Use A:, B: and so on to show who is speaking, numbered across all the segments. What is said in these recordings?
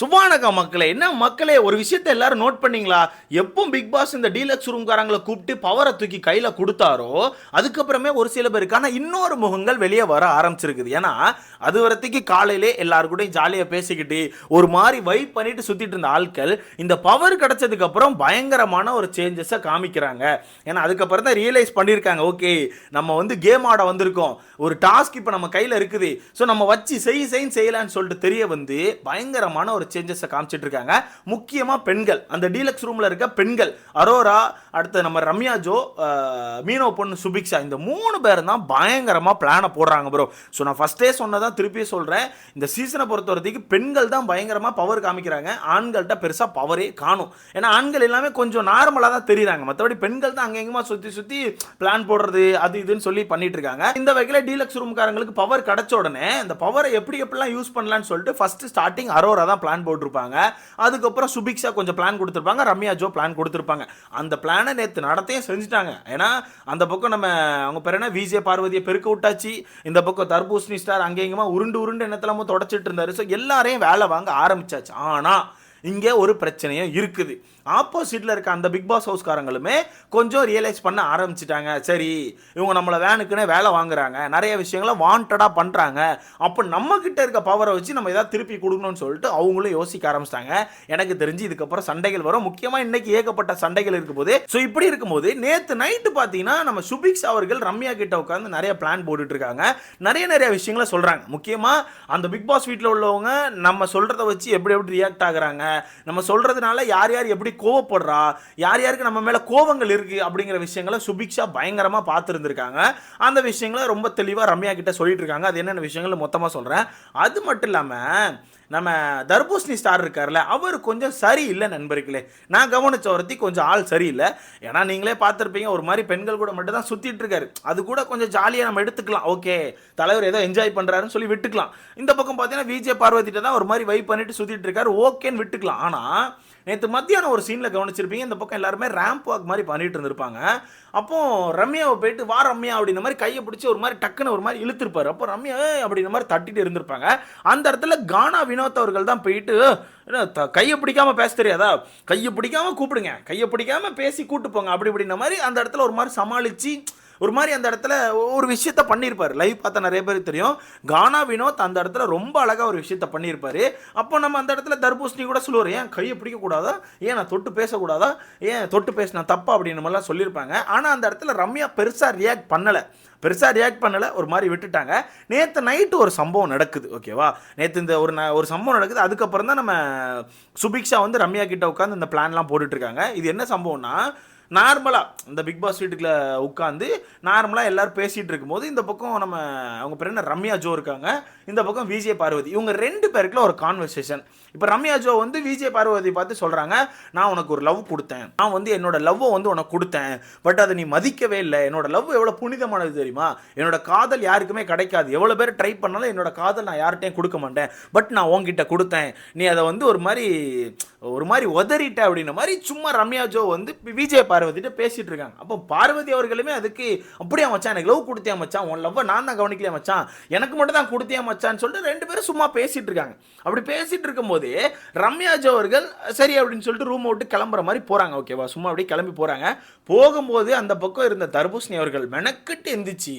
A: சுபானகா மக்களே என்ன மக்களே ஒரு விஷயத்தை எல்லாரும் நோட் பண்ணீங்களா? எப்போ பிக் பாஸ் இந்த டீலக்ஸ் ரூம்காரங்களை கூப்பிட்டு பவரை தூக்கி கையில் கொடுத்தாரோ அதுக்கப்புறமே ஒரு சில பேருக்கான இன்னொரு முகங்கள் வெளியே வர ஆரம்பிச்சிருக்குது. ஏன்னா அது வரத்துக்கு காலையிலே எல்லாருக்கூடையும் ஜாலியாக பேசிக்கிட்டு ஒரு மாதிரி வைப் பண்ணிட்டு சுற்றிட்டு இருந்த ஆட்கள் இந்த பவர் கிடச்சதுக்கப்புறம் பயங்கரமான ஒரு சேஞ்சஸை காமிக்கிறாங்க. ஏன்னா அதுக்கப்புறம் தான் ரியலைஸ் பண்ணியிருக்காங்க ஓகே நம்ம வந்து கேம் ஆட வந்திருக்கோம். ஒரு டாஸ்க் இப்போ நம்ம கையில் இருக்குது. ஸோ நம்ம வச்சு செய் செய்ன்னு செய்யலான்னு சொல்லிட்டு தெரிய வந்து பயங்கரமான ஒரு சேஞ்சஸை காமிச்சிட்டு இருக்காங்க முக்கியமாக பெண்கள். அந்த டீலக்ஸ் ரூமில் இருக்க பெண்கள். அரோரா அடுத்து நம்ம ரம்யா ஜோ மீனோ பொண்ணு சுபிக்ஷா இந்த மூணு பேர் தான் பயங்கரமாக பிளானை போடுறாங்க ப்ரோ ஸோ நான் ஃபஸ்ட்டே சொன்னதான் திருப்பி சொல்கிறேன் இந்த சீசனை பொறுத்த வரைக்கும் பெண்கள் தான் பயங்கரமாக பவர் காமிக்கிறாங்க. ஆண்கள்கிட்ட பெருசாக பவரே காணும். ஏன்னா ஆண்கள் எல்லாமே கொஞ்சம் நார்மலாக தான் தெரியுறாங்க. மற்றபடி பெண்கள் தான் அங்கெங்கமா சுற்றி சுற்றி பிளான் போடுறது அது இதுன்னு சொல்லி பண்ணிட்டு இருக்காங்க இந்த வகையில் டீலக்ஸ் ரூம்காரங்களுக்கு பவர் கிடைச்ச உடனே இந்த பவரை எப்படி எப்படிலாம் யூஸ் பண்ணலாம்னு சொல்லிட்டு ஃபஸ்ட்டு ஸ்டார்டிங் அரோரா தான் பிளான் போட்டிருப்பாங்க. அதுக்கப்புறம் சுபிக்ஷா கொஞ்சம் பிளான் கொடுத்துருப்பாங்க. ரம்யா ஜோ பிளான் கொடுத்துருப்பாங்க. அந்த பிளானை நேற்று நடத்தையும் செஞ்சுட்டாங்க. ஏன்னா அந்த பக்கம் நம்ம அவங்க பேர் என்ன? விஜே பார்வதியை பெருக்க விட்டாச்சு. இந்த பக்கம் தர்பூசணி ஸ்டார் அங்கே இங்கேமா உருண்டு உருண்டு என்னத்தெல்லாமோ தொடச்சிட்டு இருந்தாரு. ஸோ எல்லாரையும் வேலை வாங்க ஆரம்பிச்சாச்சு. ஆனால் இங்கே ஒரு பிரச்சனையும் இருக்குது. ஆப்போசிட்டில் இருக்க அந்த பிக் பாஸ் ஹவுஸ்காரங்களுமே கொஞ்சம் ரியலைஸ் பண்ண ஆரம்பிச்சிட்டாங்க. சரி இவங்க நம்மளை வேனுக்குன்னே வேலை வாங்குறாங்க. நிறைய விஷயங்களை வாண்டடாக பண்ணுறாங்க அப்போ நம்ம இருக்க பவரை வச்சு நம்ம ஏதாவது திருப்பி கொடுக்கணும்னு சொல்லிட்டு அவங்களும் யோசிக்க ஆரம்பிச்சிட்டாங்க. எனக்கு தெரிஞ்சு இதுக்கப்புறம் சண்டைகள் வரும். முக்கியமாக இன்னைக்கு ஏகப்பட்ட சண்டைகள் இருக்கும்போது ஸோ இப்படி இருக்கும்போது நேற்று நைட்டு பார்த்தீங்கன்னா நம்ம சுபிக்ஸ் அவர்கள் ரம்யா கிட்ட உட்காந்து நிறைய பிளான் போட்டுட்டு இருக்காங்க நிறைய நிறைய விஷயங்களை சொல்கிறாங்க முக்கியமாக அந்த பிக் பாஸ் வீட்டில் உள்ளவங்க நம்ம சொல்கிறத வச்சு எப்படி எப்படி ரியாக்ட் ஆகுறாங்க? நம்ம சொல்கிறதுனால யார் யார் எப்படி கோவப்படுறா யார் யாருக்கு நம்ம மேலே கோவங்கள் இருக்குது அப்படிங்கிற விஷயங்களை சுபிக்ஷா பயங்கரமாக பார்த்துருந்துருக்காங்க. அந்த விஷயங்களை ரொம்ப தெளிவாக ரம்யா கிட்ட சொல்லிட்டு இருக்காங்க. அது என்னென்ன விஷயங்கள் மொத்தமாக சொல்கிறேன் அது மட்டும் இல்லாமல் நம்ம தர்பூசணி ஸ்டார் இருக்கார்ல அவர் கொஞ்சம் சரியில்லை நண்பர்களே. நான் கவனிச்ச ஒருத்தி கொஞ்சம் ஆள் சரியில்லை. ஏன்னா நீங்களே பார்த்துருப்பீங்க ஒரு மாதிரி பெண்கள் கூட மட்டும் தான் சுற்றிட்டு இருக்காரு. அது கூட கொஞ்சம் ஜாலியாக நம்ம எடுத்துக்கலாம். ஓகே தலைவர் ஏதோ என்ஜாய் பண்ணுறாருன்னு சொல்லி விட்டுக்கலாம். இந்த பக்கம் பார்த்தீங்கன்னா விஜய் பார்வதிட்ட தான் ஒரு மாதிரி வைப் பண்ணிட்டு சுற்றிட்டு இருக்காரு. ஓகேன்னு விட்டுக்கலாம். ஆனால் நேற்று மத்தியானம் ஒரு சீனில் கவனிச்சிருப்பீங்க இந்த பக்கம் எல்லாருமே ரேம்ப் வாக் மாதிரி பண்ணிட்டு இருந்திருப்பாங்க. அப்போ ரம்யாவை போயிட்டு வா ரம்யா அப்படின்ற மாதிரி கையை பிடிச்சி ஒரு மாதிரி டக்குன்னு ஒரு மாதிரி இழுத்துருப்பாரு. அப்போ ரம்யா அப்படின்ற மாதிரி தட்டிட்டு இருந்திருப்பாங்க. அந்த இடத்துல கானா வினோத் அவர்கள் தான் போயிட்டு என்ன த- கையை பிடிக்காம பேச தெரியாதா? கையை பிடிக்காம கூப்பிடுங்க. கையை பிடிக்காம பேசி கூட்டு போங்க. அப்படி இப்படின்ற மாதிரி அந்த இடத்துல ஒரு மாதிரி சமாளித்து ஒரு மாதிரி அந்த இடத்துல ஒரு விஷயத்த பண்ணியிருப்பார். லைவ் பார்த்த நிறைய பேருக்கு தெரியும். கானா வினோத் அந்த இடத்துல ரொம்ப அழகாக ஒரு விஷயத்த பண்ணியிருப்பார். அப்போ நம்ம அந்த இடத்துல தர்பூசணி கூட சொல்லுவார் ஏன் கையை பிடிக்கக்கூடாதா? ஏன் நான் தொட்டு பேசக்கூடாதா? ஏன் தொட்டு பேசினா தப்பா? அப்படின்னு மாதிரிலாம் சொல்லியிருப்பாங்க. ஆனால் அந்த இடத்துல ரம்யா பெருசாக ரியாக்ட் பண்ணலை. பெருசாக ரியாக்ட் பண்ணலை. ஒரு மாதிரி விட்டுட்டாங்க. நேற்று நைட்டு ஒரு சம்பவம் நடக்குது. ஓகேவா நேற்று இந்த ஒரு ந- ஒரு சம்பவம் நடக்குது. அதுக்கப்புறம் தான் நம்ம சுபிக்ஷா வந்து ரம்யா கிட்ட உட்காந்து இந்த பிளான்லாம் போட்டுட்ருக்காங்க இது என்ன சம்பவம்னா நார்மலாக இந்த பிக் பாஸ் வீட்டுக்குள்ள உட்காந்து நார்மலாக எல்லாரும் பேசிகிட்டு இருக்கும்போது இந்த பக்கம் நம்ம அவங்க பேர் என்ன? ரம்யா ஜோ இருக்காங்க. இந்த பக்கம் விஜய் பார்வதி. இவங்க ரெண்டு பேருக்குள்ள ஒரு கான்வர்சேஷன் இப்போ ரம்யா ஜோ வந்து விஜய் பார்வதி பார்த்து சொல்கிறாங்க நான் உனக்கு ஒரு லவ் கொடுத்தேன். நான் வந்து என்னோட லவ்வை வந்து உனக்கு கொடுத்தேன். பட் அதை நீ மதிக்கவே இல்லை. என்னோட லவ் எவ்வளோ புனிதமானது தெரியுமா? என்னோட காதல் யாருக்குமே கிடைக்காது. எவ்வளோ பேர் ட்ரை பண்ணாலும் என்னோட காதல் நான் யார்கிட்டையும் கொடுக்க மாட்டேன். பட் நான் உன்கிட்ட கொடுத்தேன். நீ அதை வந்து ஒரு மாதிரி ஒரு மாதிரி உதறிட்ட அப்படின்ற மாதிரி சும்மா ரம்யா ஜோ வந்து விஜய் பார்வதிட்ட பேசிட்டு இருக்காங்க. அப்போ பார்வதி அவர்களுமே அதுக்கு அப்படியே மச்சான் எனக்கு லவ் கொடுத்தே மச்சான்? உன் லவ்வை நான் தான் கவனிக்கலையே மச்சான்? எனக்கு மட்டும் தான் கொடுத்தே மச்சான்னு சொல்லிட்டு ரெண்டு பேரும் சும்மா பேசிட்டு இருக்காங்க. அப்படி பேசிட்டு இருக்கும்போது போது ரம்யாஜோ அவர்கள் சரி அப்படின்னு சொல்லிட்டு ரூம் விட்டு கிளம்புற மாதிரி போறாங்க ஓகேவா சும்மா அப்படியே கிளம்பி போறாங்க. போகும்போது அந்த பக்கம் இருந்த தர்பூசணி அவர்கள் மெனக்கிட்டு எந்திரிச்சு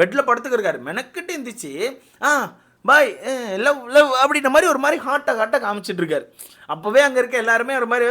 A: பெட்ல படுத்துக்கிருக்காரு மெனக்கிட்டு எந்திரிச்சு ஆ பாய் லவ் லவ் அப்படின்ற மாதிரி ஒரு மாதிரி ஹாட்டாக ஹாட்டாக காமிச்சிட்டு இருக்காரு. அப்போவே அங்கே இருக்க எல்லாருமே ஒரு மாதிரி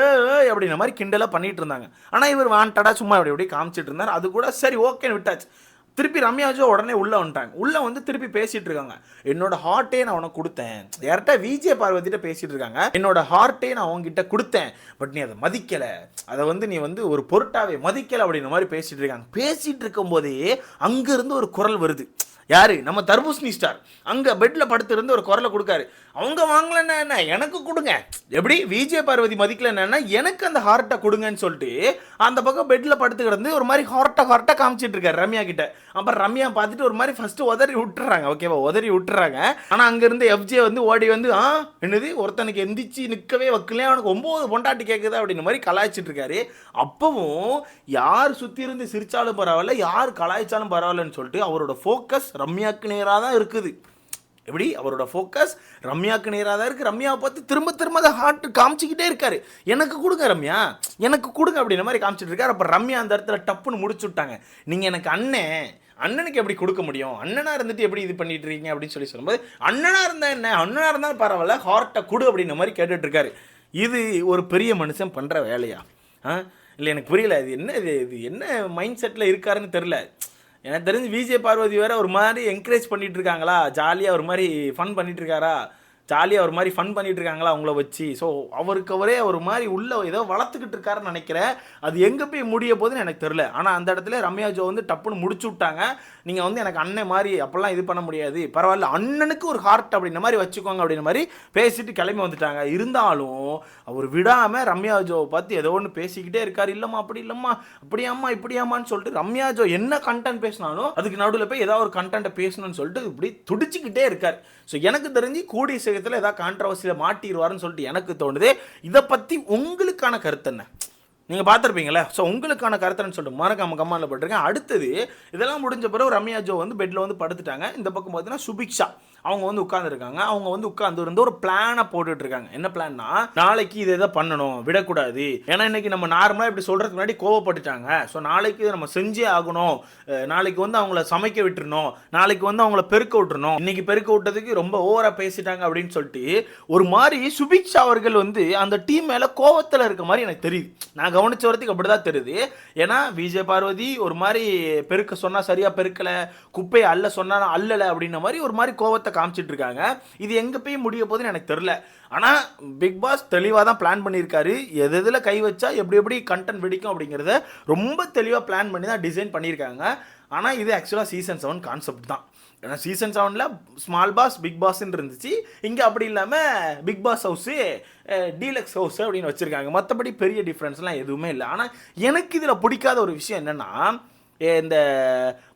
A: அப்படின்ற மாதிரி கிண்டலாக பண்ணிட்டு இருந்தாங்க. ஆனால் இவர் வாண்டடா சும்மா அப்படி அப்படியே காமிச்சிட்டு இருந்தார். அது கூட சரி ஓகேன்னு விட்டாச்சு. திருப்பி ரம்யாஜோ உடனே உள்ளே வந்துட்டாங்க. உள்ளே வந்து திருப்பி பேசிகிட்டு இருக்காங்க என்னோட ஹார்ட்டே நான் உனக்கு கொடுத்தேன். யார்கிட்ட? விஜய பார்வதிட்ட பேசிகிட்டு இருக்காங்க என்னோட ஹார்ட்டே நான் அவங்ககிட்ட கொடுத்தேன். பட் நீ அதை மதிக்கலை. அதை வந்து நீ வந்து ஒரு பொருட்டாவே மதிக்கலை அப்படின்ற மாதிரி பேசிகிட்டு இருக்காங்க பேசிகிட்டு இருக்கும்போதே அங்கேருந்து ஒரு குரல் வருது. யாரு? நம்ம தர்பூசணி ஸ்டார் அங்க பெட்ல படுத்திருந்து ஒரு குரலை கொடுக்காரு. அவங்க வாங்கலன்னா என்ன? எனக்கு கொடுங்க. எப்படி? விஜய பார்வதி மதிக்கலன்னா எனக்கு அந்த ஹார்ட்டை கொடுங்கன்னு சொல்லிட்டு அந்த பக்கம் பெட்ல படுத்து கிடந்து ஒரு மாதிரி ஹார்ட்டை ஹார்ட்டை காமிச்சிட்டு இருக்காரு ரம்யா கிட்ட. அப்புறம் ரம்யா பார்த்துட்டு ஒரு மாதிரி ஃபர்ஸ்ட் உதறி விட்டுறாங்க. ஓகேவா உதறி விட்டுறாங்க. ஆனா அங்க இருந்து எஃப்ஜே வந்து ஓடி வந்து ஆ என்னது? ஒருத்தனுக்கு எந்திரிச்சு நிற்கவே வைக்கலையே? அவனுக்கு ஒன்பது பொண்டாட்டி கேட்குது அப்படின்னு மாதிரி கலாய்ச்சிட்டு இருக்காரு. அப்பவும் யார் சுத்தி இருந்து சிரிச்சாலும் பரவாயில்ல யார் கலாய்ச்சாலும் பரவாயில்லன்னு சொல்லிட்டு அவரோட ஃபோக்கஸ் ரம்யாக்கு நேராக தான் இருக்குது. எப்படி? அவரோட ஃபோக்கஸ் ரம்யாவுக்கு நேராக தான் இருக்குது ரம்யாவை பார்த்து திரும்ப திரும்ப அதை ஹார்ட் காமிச்சிக்கிட்டே இருக்காரு. எனக்கு கொடுங்க ரம்யா. எனக்கு கொடுங்க அப்படின்ற மாதிரி காமிச்சிட்டு இருக்காரு. அப்போ ரம்யா அந்த இடத்துல டப்புன்னு முடிச்சு விட்டாங்க. நீங்கள் எனக்கு அண்ணன் அண்ணனுக்கு எப்படி கொடுக்க முடியும்? அண்ணனாக இருந்துட்டு எப்படி இது பண்ணிட்டு இருக்கீங்க அப்படின்னு சொல்லி சொல்லும்போது அண்ணனாக இருந்தால் என்ன? அண்ணனாக இருந்தால் பரவாயில்ல. ஹார்ட்டை கொடு அப்படின்ற மாதிரி கேட்டுட்ருக்காரு இது ஒரு பெரிய மனுஷன் பண்ணுற வேலையா? ஆ? இல்லை எனக்கு புரியல. இது என்ன இது இது என்ன மைண்ட் செட்டில் இருக்காருன்னு தெரில எனக்கு தெரிஞ்சு விஜய் பார்வதி வேற ஒரு மாதிரி என்கரேஜ் பண்ணிட்டு இருக்காங்களா? ஜாலியாக ஒரு மாதிரி ஃபன் பண்ணிட்டு இருக்காரா? ஜாலியாக ஒரு மாதிரி ஃபன் பண்ணிட்டு இருக்காங்களா அவங்கள வச்சு. ஸோ அவருக்கு அவரே ஒரு மாதிரி உள்ள ஏதோ வளர்த்துக்கிட்டு இருக்காருன்னு நினைக்கிறேன். அது எங்கே போய் முடிய போதுன்னு எனக்கு தெரில ஆனால் அந்த இடத்துல ரம்யா ஜோ வந்து டப்புன்னு முடிச்சு விட்டாங்க. நீங்கள் வந்து எனக்கு அண்ணன் மாதிரி அப்போல்லாம் இது பண்ண முடியாது. பரவாயில்ல அண்ணனுக்கு ஒரு ஹார்ட் அப்படின்ற மாதிரி வச்சுக்கோங்க அப்படின்ற மாதிரி பேசிட்டு கிளம்பி வந்துட்டாங்க. இருந்தாலும் அவர் விடாமல் ரம்யா ஜோவை பார்த்து ஏதோ ஒன்று பேசிக்கிட்டே இருக்கார். இல்லைம்மா அப்படி இல்லைம்மா அப்படியாம்மா இப்படியாம்மான்னு சொல்லிட்டு ரம்யா ஜோ என்ன கண்டென்ட் பேசினாலும் அதுக்கு நடுவில் போய் ஏதாவது ஒரு கண்டென்ட்டை பேசணும்னு சொல்லிட்டு இப்படி துடிச்சிக்கிட்டே இருக்கார். ஸோ எனக்கு தெரிஞ்சு கூடிய சீக்கிரத்தில் ஏதாவது கான்ட்ரவர்சியில் மாட்டிடுவாருன்னு சொல்லிட்டு எனக்கு தோணுது. இதை பற்றி உங்களுக்கான கருத்து என்ன? நீங்கள் பார்த்துருப்பீங்களே ஸோ உங்களுக்கான கருத்துன்னு சொல்லிட்டு மறக்காம கம்மாவில் போட்டிருக்கேன். அடுத்தது இதெல்லாம் முடிஞ்ச பிறகு ரம்யா ஜோ வந்து பெட்டில் வந்து படுத்துட்டாங்க. இந்த பக்கம் பார்த்தீங்கன்னா சுபிக்ஷா. அவங்க வந்து உட்காந்துருக்காங்க அவங்க வந்து உட்காந்து இருந்து ஒரு பிளானை போட்டுட்டு இருக்காங்க என்ன பிளான்னா நாளைக்கு இதை இதை பண்ணணும் விடக்கூடாது. ஏன்னா இன்னைக்கு நம்ம நார்மலாக இப்படி சொல்கிறதுக்கு முன்னாடி கோவப்பட்டுட்டாங்க. ஸோ நாளைக்கு இதை நம்ம செஞ்சே ஆகணும். நாளைக்கு வந்து அவங்கள சமைக்க விட்டுறணும். நாளைக்கு வந்து அவங்கள பெருக்க விட்டுறணும். இன்னைக்கு பெருக்க விட்டதுக்கு ரொம்ப ஓவரா பேசிட்டாங்க அப்படின்னு சொல்லிட்டு ஒரு மாதிரி சுபிக்ஷா அவர்கள் வந்து அந்த டீம் மேல கோவத்துல இருக்க மாதிரி எனக்கு தெரியுது. நான் கவனிச்ச வரதுக்கு அப்படிதான் தெரியுது. ஏன்னா விஜய் பார்வதி ஒரு மாதிரி பெருக்க சொன்னா சரியா பெருக்கல குப்பையை அல்ல சொன்னா அல்லல அப்படின்ன மாதிரி ஒரு மாதிரி கோவத்தை காமிச்சிட்டு இருக்காங்க. இது எங்கே போய் முடிய போகுதுன்னு எனக்கு தெரில ஆனால் பிக் பாஸ் தெளிவாக தான் பிளான் பண்ணியிருக்காரு. எது எதில் கை வச்சா எப்படி எப்படி கண்டென்ட் வெடிக்கும் அப்படிங்கிறத ரொம்ப தெளிவாக பிளான் பண்ணி தான் டிசைன் பண்ணியிருக்காங்க. ஆனால் இது ஆக்சுவலாக சீசன் செவன் கான்செப்ட் தான். ஏன்னா சீசன் செவனில் ஸ்மால் பாஸ் பிக் பாஸ்ன்னு இருந்துச்சு. இங்கே அப்படி இல்லாமல் Bigg Boss house deluxe house அப்படின்னு வச்சுருக்காங்க. மற்றபடி பெரிய டிஃப்ரென்ஸ்லாம் எதுவுமே இல்லை. ஆனால் எனக்கு இதில் பிடிக்காத ஒரு விஷயம் என்னென்னா இந்த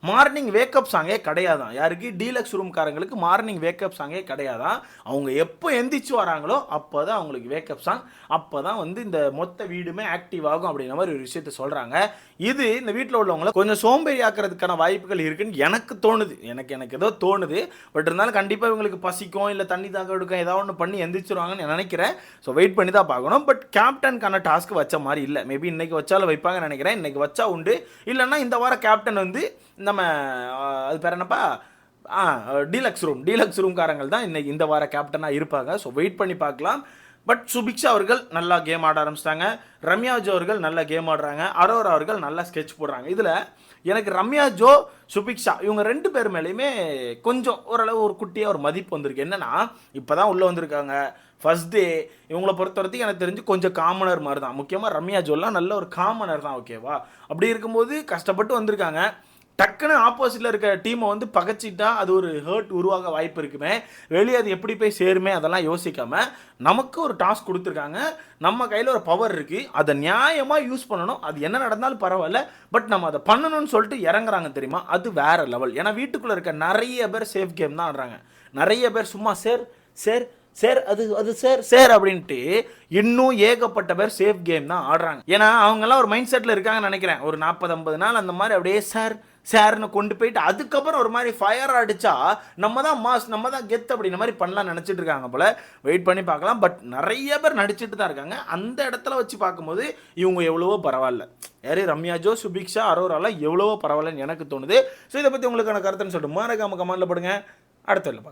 A: மார்னிங் வேக்கப் சாங்கே கிடையாதான். யாருக்கு? டீலக்ஸ் ரூம்காரங்களுக்கு மார்னிங் வேக்கப் சாங்கே கிடையாதான். அவங்க எப்போ எந்திரிச்சு வராங்களோ அப்போ தான் அவங்களுக்கு வேக்கப் சாங் அப்போ தான் வந்து இந்த மொத்த வீடுமே ஆக்டிவ் ஆகும் அப்படிங்கிற மாதிரி ஒரு விஷயத்த சொல்கிறாங்க இது இந்த வீட்டில் உள்ளவங்கள கொஞ்சம் சோம்பேறி ஆக்கிறதுக்கான வாய்ப்புகள் இருக்குன்னு எனக்கு தோணுது. எனக்கு எனக்கு ஏதோ தோணுது. பட் இருந்தாலும் கண்டிப்பாக இவங்களுக்கு பசிக்கும் இல்லை தண்ணி தாக்க எடுக்கும் ஏதாவது ஒன்று பண்ணி எந்திரிச்சிருவாங்கன்னு நான் நினைக்கிறேன். ஸோ வெயிட் பண்ணி தான் பார்க்கணும். பட் கேப்டனுக்கான டாஸ்க் வச்ச மாதிரி இல்லை. மேபி இன்னைக்கு வச்சாலும் வைப்பாங்கன்னு நினைக்கிறேன். இன்னைக்கு வச்சா உண்டு. இல்லைன்னா இந்த வாரம் கேப்டன் வந்து இந்த நம்ம அது பேர் என்னப்பா? ஆ டீலக்ஸ் ரூம். டீலக்ஸ் ரூம்காரங்கள் தான் இன்னைக்கு இந்த வார கேப்டனாக இருப்பாங்க. ஸோ வெயிட் பண்ணி பார்க்கலாம். பட் சுபிக்ஷா அவர்கள் நல்லா கேம் ஆட ஆரம்பிச்சிட்டாங்க. ரம்யா ஜோ அவர்கள் நல்லா கேம் ஆடுறாங்க. அரோரா அவர்கள் நல்லா ஸ்கெட்ச் போடுறாங்க. இதில் எனக்கு ரம்யா ஜோ சுபிக்ஷா இவங்க ரெண்டு பேர் மேலேயுமே கொஞ்சம் ஓரளவு ஒரு குட்டியாக ஒரு மதிப்பு வந்திருக்கு. என்னென்னா இப்போ தான் உள்ளே வந்திருக்காங்க. ஃபஸ்ட் டே இவங்களை பொறுத்த வரைக்கும் எனக்கு தெரிஞ்சு கொஞ்சம் காமனர் மாதிரி தான் முக்கியமாக ரம்யா ஜோலாம் நல்ல ஒரு காமனர் தான் ஓகேவா அப்படி இருக்கும்போது கஷ்டப்பட்டு வந்திருக்காங்க. டக்குன்னு ஆப்போசிட்டில் இருக்க டீமை வந்து பகைச்சிட்டா அது ஒரு ஹர்ட் உருவாக வாய்ப்பு இருக்குமே. வெளியே அது எப்படி போய் சேருமே அதெல்லாம் யோசிக்காமல் நமக்கு ஒரு டாஸ்க் கொடுத்துருக்காங்க. நம்ம கையில் ஒரு பவர் இருக்குது அதை நியாயமாக யூஸ் பண்ணணும். அது என்ன நடந்தாலும் பரவாயில்ல. பட் நம்ம அதை பண்ணணும்னு சொல்லிட்டு இறங்குறாங்க தெரியுமா? அது வேற லெவல் ஏன்னா வீட்டுக்குள்ளே இருக்க நிறைய பேர் சேஃப் கேம் தான் ஆடுறாங்க. நிறைய பேர் சும்மா சேர் சேர் சேர் அது அது சேர் சேர் அப்படின்ட்டு இன்னும் ஏகப்பட்ட பேர் சேஃப் கேம் தான் ஆடுறாங்க. ஏன்னா அவங்கெல்லாம் ஒரு மைண்ட் செட்டில் இருக்காங்கன்னு நினைக்கிறேன். ஒரு நாற்பது ஐம்பது நாள் அந்த மாதிரி அப்படியே சார் சேர்னு கொண்டு போயிட்டு அதுக்கப்புறம் ஒரு மாதிரி ஃபயர் அடித்தா நம்ம தான் மாஸ் நம்ம தான் கெத் அப்படின்ற மாதிரி பண்ணலாம் நினச்சிட்டு இருக்காங்க போல. வெயிட் பண்ணி பார்க்கலாம். பட் நிறைய பேர் நடிச்சிட்டு தான் இருக்காங்க. அந்த இடத்துல வச்சு பார்க்கும்போது இவங்க எவ்வளவோ பரவாயில்ல. யார்? ரம்யா ஜோ சுபிக்ஷா அரோராலாம் எவ்வளவோ பரவாயில்லன்னு எனக்கு தோணுது. ஸோ இதை பற்றி உங்களுக்கான கருத்துன்னு சொல்லிட்டு மறக்காம கமெண்ட்ல போடுங்க. அடுத்த பார்க்கலாம்.